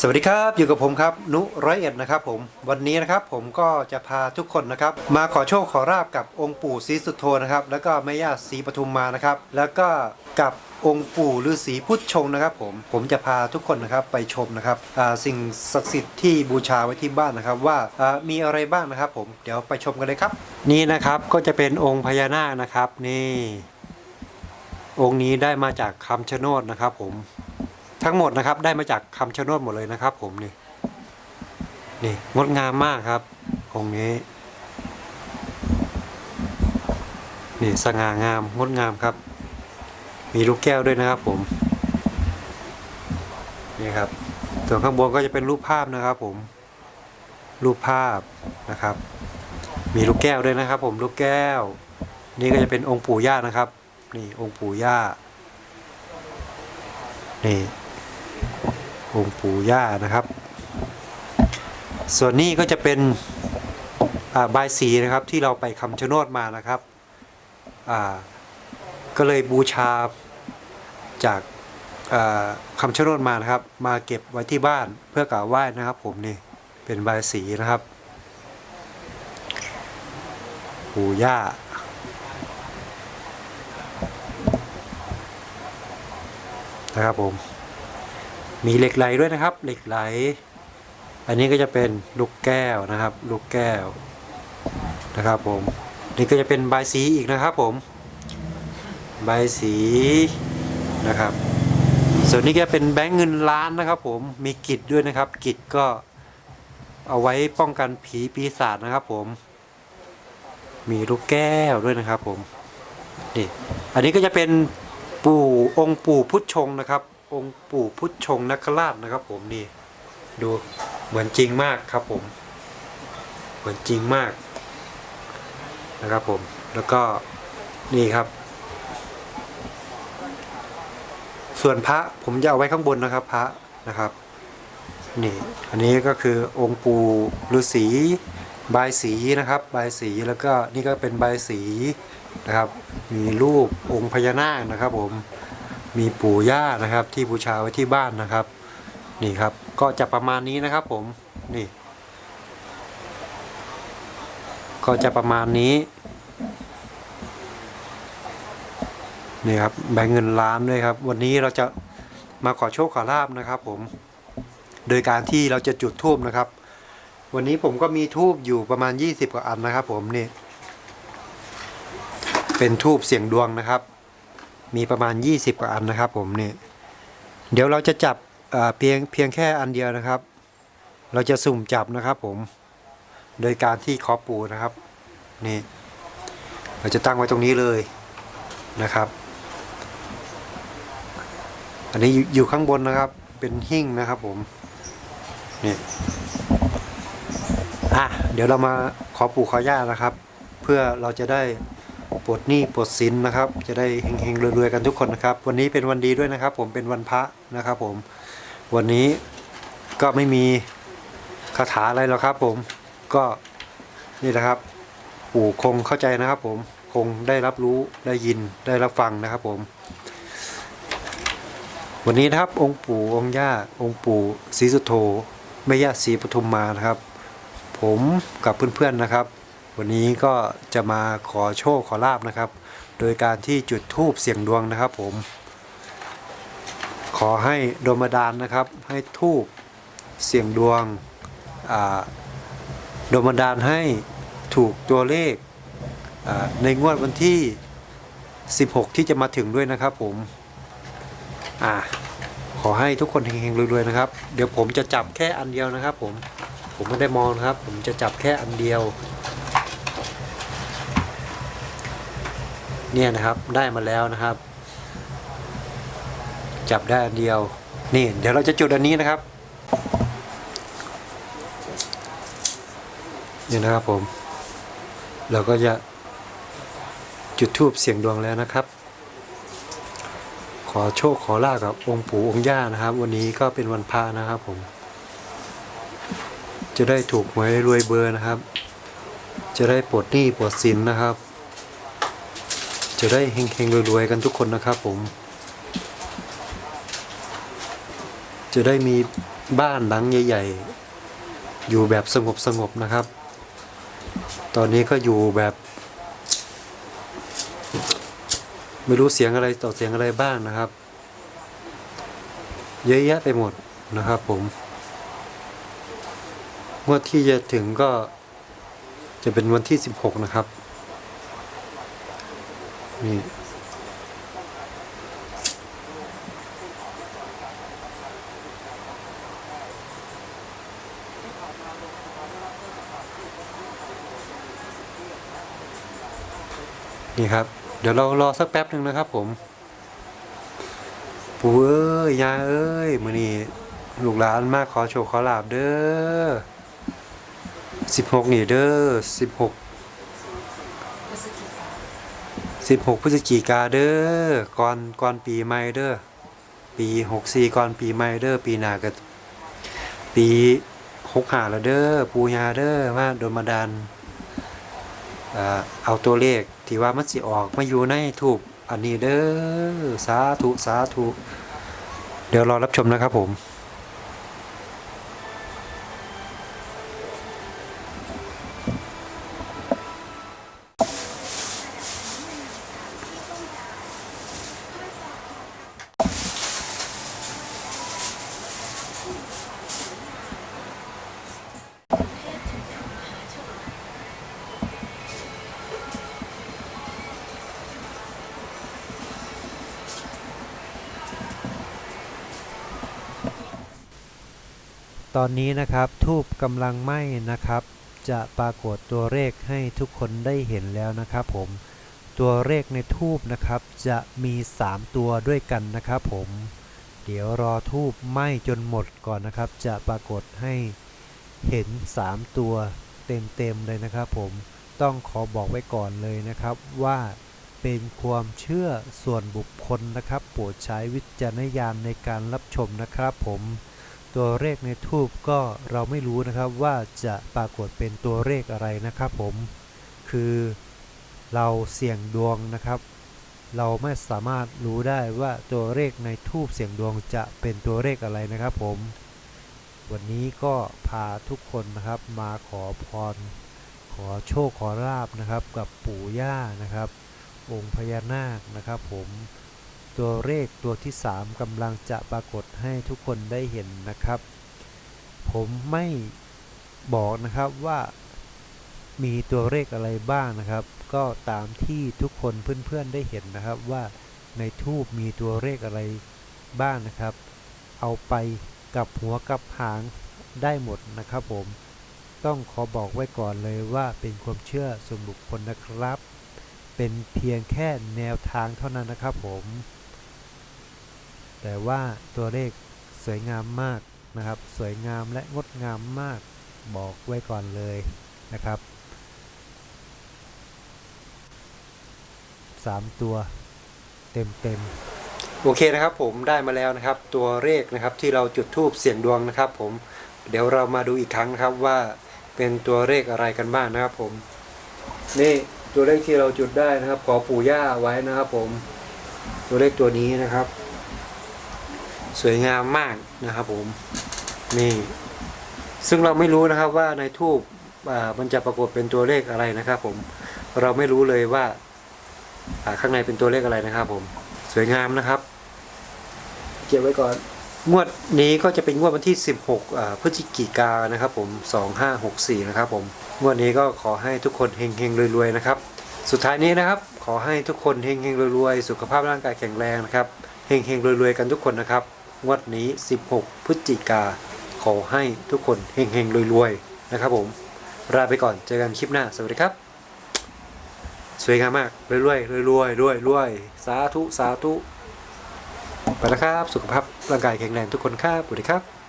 สวัสดีครับอยู่กับผมครับนุร้อยเอ็ดนะครับผมวันนี้นะครับผมก็จะพาทุกคนนะครับ มาขอโชคขอราบกับองค์ปู่ศรีสุโธนะครับ แล้วก็แม่ย่าศรีปทุมมานะครับ แล้วก็กับองค์ปู่ฤาษีพุทธชงนะครับ ผมผมจะพาทุกคนนะครับไปชมนะครับสิ่งศักดิ์สิทธิ์ที่บูชาไว้ที่บ้านนะครับ ว่าอ่ามีอะไรบ้างนะครับ ผมเดี๋ยวไปชมกันเลยครับ นี่นะครับก็จะเป็นองค์พญานาคนะครับนี่ องค์นี้ได้มาจากคำชะโนดนะครับ ผม ทั้งหมดนะครับ ได้มาจากคำชะโนดหมดเลยนะครับ ผมนี่นี่งดงามมากครับองค์นี้ นี่สง่างามงดงามครับ มีลูกแก้วด้วยนะครับ ผมนี่ครับส่วนข้างบนก็จะเป็นรูปภาพนะครับ ผม รูปภาพนะครับ มีลูกแก้วด้วยนะครับ ผมลูกแก้ว นี่ก็จะเป็นองค์ปู่ย่านะครับ นี่องค์ปู่ย่านี่ องค์ปู่ย่านะครับ ส่วนนี้ก็จะเป็นอ่าบายสีนะครับที่เราไปคำชะโนดมานะครับ ก็เลยบูชาจากคำชะโนดมานะครับ มาเก็บไว้ที่บ้านเพื่อกราบไหว้นะครับ ผมนี่เป็นบายสีนะครับปู่ย่านะครับผม มีเหล็กไหลด้วยนะครับ เหล็กไหล อันนี้ก็จะเป็นลูกแก้วนะครับ ลูกแก้วนะครับผม นี่ก็จะเป็นใบสีอีกนะครับผม ใบสีนะครับ ส่วนนี้ก็เป็นแบงค์เงินล้านนะครับ ผม มีกิจด้วยนะครับ กิจก็เอาไว้ป้องกันผีปีศาจนะครับผม มีลูกแก้วด้วยนะครับผม นี่ อันนี้ก็จะเป็นปู่องค์ปู่พุทธชงนะครับ องค์ปู่พุทธชงนักราชนะครับ ผมนี่ดูเหมือนจริงมากครับผม เหมือนจริงมากนะครับผมแล้วก็นี่ครับ ส่วนพระผมจะเอาไว้ข้างบนนะครับพระนะครับนี่อันนี้ก็คือองค์ปู่ฤาษีใบสีนะครับใบสีแล้วก็นี่ก็เป็นใบสีนะครับ มีรูปองค์พญานาคนะครับผม มีปู่ย่านะครับที่บูชาไว้ที่บ้านนะครับ นี่ครับก็จะประมาณนี้นะครับผมนี่ ก็จะประมาณนี้นี่ครับแบ่งเงินล้านด้วยครับ วันนี้เราจะมาขอโชคขอลาบนะครับ ผม โดยการที่เราจะจุดทูบนะครับ วันนี้ผมก็มีทูบอยู่ประมาณ 20 กว่าอันนะครับ ผมนี่เป็นทูบเสียงดวงนะครับ มีประมาณ 20 กว่าอันนะครับผมนี่เดี๋ยวเราจะจับเพียงเพียงแค่อันเดียวนะครับ เราจะสุ่มจับนะครับผม โดยการที่คอปูนะครับนี่เราจะตั้งไว้ตรงนี้เลยนะครับ อันนี้อยู่อยู่ข้างบนนะครับ เป็นหิ้งนะครับผมนี่อะเดี๋ยวเรามาขอปู่ขอย่านะครับ เพื่อเราจะได้ ปลดหนี้ปลดสินนะครับ จะได้เฮงๆรวยๆกันทุกคนนะครับ วันนี้เป็นวันดีด้วยนะครับ ผมเป็นวันพระนะครับ ผม วันนี้ก็ไม่มีคาถาอะไรหรอกครับ ผมก็นี่นะครับ ปู่คงเข้าใจนะครับ ผมคงได้รับรู้ได้ยินได้รับฟังนะครับ ผม วันนี้นะครับองค์ปู่องค์ย่าองค์ปู่ศรีสุโธแม่ย่าศรีปทุมมานะครับ ผมกับเพื่อนๆนะครับ วันนี้ก็จะมาขอโชคขอลาบนะครับ โดยการที่จุดธูปเสียงดวงนะครับผม ขอให้ดมดานนะครับ ให้ธูปเสียงดวงอ่าโดมดานให้ถูกตัวเลขในงวดวันที่ 16 ที่จะมาถึงด้วยนะครับผมอ่าขอให้ทุกคนเฮงๆรวยๆนะครับ เดี๋ยวผมจะจับแค่อันเดียวนะครับผม ผมไม่ได้มองนะครับ ผมจะจับแค่อันเดียว เนี่ยนะครับได้มาแล้วนะครับ จับได้อันเดียว นี่เดี๋ยวเราจะจุดอันนี้นะครับนี่นะครับผม เราก็จะจุดทูบเสียงดวงแล้วนะครับ ขอโชคขอลาบกับองค์ปู่องค์ย่านะครับ วันนี้ก็เป็นวันพระนะครับผม จะได้ถูกหวยรวยเบอร์นะครับ จะได้ปลดหนี้ปลดสินนะครับ จะได้เฮงๆรวยๆกันทุกคนนะครับผม จะได้มีบ้านหลังใหญ่ ๆ อยู่แบบสงบสงบๆนะครับ ตอนนี้ก็อยู่แบบ ไม่รู้เสียงอะไรต่อเสียงอะไรบ้างนะครับ เยอะแยะไปหมดนะครับผมงวดที่จะถึงก็จะเป็นวันที่ 16 นะครับ นี่นี่ครับ เดี๋ยวเรารอสักแป๊บหนึ่งนะครับผมปู่เอ้ยยาเอ้ยมือนี้ลูกหลานมากขอโชคขอลาบเด้อสิบหกนี่เด้อสิบหก สิบหกพฤศจิกาเด้อก่อนก่อนปีใหม่เด้อปีหกสี่ก่อนปีใหม่เด้อปีหน้าก็ปีหกหาแล้วเด้อปูยาเด้อมาโดนมาดันเอ่อเอาตัวเลขที่ว่ามันสิออกมาอยู่ในถูกอันนี้เด้อสาธุสาธุเดี๋ยวรอรับชมนะครับผม ตอนนี้นะครับทูบกำลังไหม้นะครับ จะปรากฏตัวเลขให้ทุกคนได้เห็นแล้วนะครับผมตัวเลขในทูบนะครับ จะมี 3 ตัวด้วยกันนะครับผมเดี๋ยวรอทูบไหม้จนหมดก่อนนะครับ จะปรากฏให้เห็น 3 ตัวเต็มๆเลยนะครับผมต้องขอบอกไว้ก่อนเลยนะครับว่าเป็นความเชื่อส่วนบุคคลนะครับ โปรดใช้วิจารณญาณในการรับชมนะครับผม ตัวเลขในทูบก็เราไม่รู้นะครับว่าจะปรากฏเป็นตัวเลขอะไรนะครับผมคือเราเสี่ยงดวงนะครับ เราไม่สามารถรู้ได้ว่าตัวเลขในทูบเสี่ยงดวงจะเป็นตัวเลขอะไรนะครับผม วันนี้ก็พาทุกคนนะครับมาขอพร ขอโชคขอลาบนะครับกับปู่ย่านะครับ องค์พญานาคนะครับผม ตัวเลขตัวที่ 3กำลังจะปรากฏให้ทุกคนได้เห็นนะครับ ผมไม่บอกนะครับว่ามีตัวเลขอะไรบ้างนะครับ ก็ตามที่ทุกคนเพื่อนๆได้เห็นนะครับว่าในทูบมีตัวเลขอะไรบ้างนะครับ เอาไปกับหัวกับหางได้หมดนะครับผม ต้องขอบอกไว้ก่อนเลยว่าเป็นความเชื่อส่วนบุคคลนะครับ เป็นเพียงแค่แนวทางเท่านั้นนะครับผม แต่ว่าตัวเลขสวยงามมากนะครับ สวยงามและงดงามมากบอกไว้ก่อนเลยนะครับ 3 ตัวเต็มเต็มๆโอเคนะครับผมได้มาแล้วนะครับ ตัวเลขนะครับที่เราจุดทูบเสียงดวงนะครับ ผมเดี๋ยวเรามาดูอีกครั้งนะครับว่าเป็นตัวเลขอะไรกันบ้างนะครับผม นี่ตัวเลขที่เราจุดได้นะครับ ขอปู่ย่าไว้นะครับ ผมตัวเลขตัวนี้นะครับ สวยงามมากนะครับผมนี่ซึ่งเราไม่รู้นะครับว่าในทูบอ่ามันจะปรากฏเป็นตัวเลขอะไรนะครับ ผมเราไม่รู้เลยว่าอ่าข้างในเป็นตัวเลขอะไรนะครับ ผมสวยงามนะครับ เก็บไว้ก่อน งวดนี้ก็จะเป็นงวดวันที่ 16อ่าพฤศจิกายนนะครับ ผม 2564 นะครับ ผมงวดนี้ก็ขอให้ทุกคนเฮงๆรวยๆนะครับ สุดท้ายนี้นะครับ ขอให้ทุกคนเฮงๆรวยๆสุขภาพร่างกายแข็งแรงนะครับเฮงๆรวยๆกันทุกคนนะครับ งวดนี้ 16 พฤศจิกา ขอให้ทุกคนเฮงๆรวยๆ นะครับผมลาไปก่อนเจอกันคลิปหน้า สวัสดีครับ สวยงามมากรวยๆรวยๆรวยๆรวยๆสาธุ สาธุ ไปแล้วครับ สุขภาพร่างกายแข็งแรงทุกคนครับสวัสดีครับ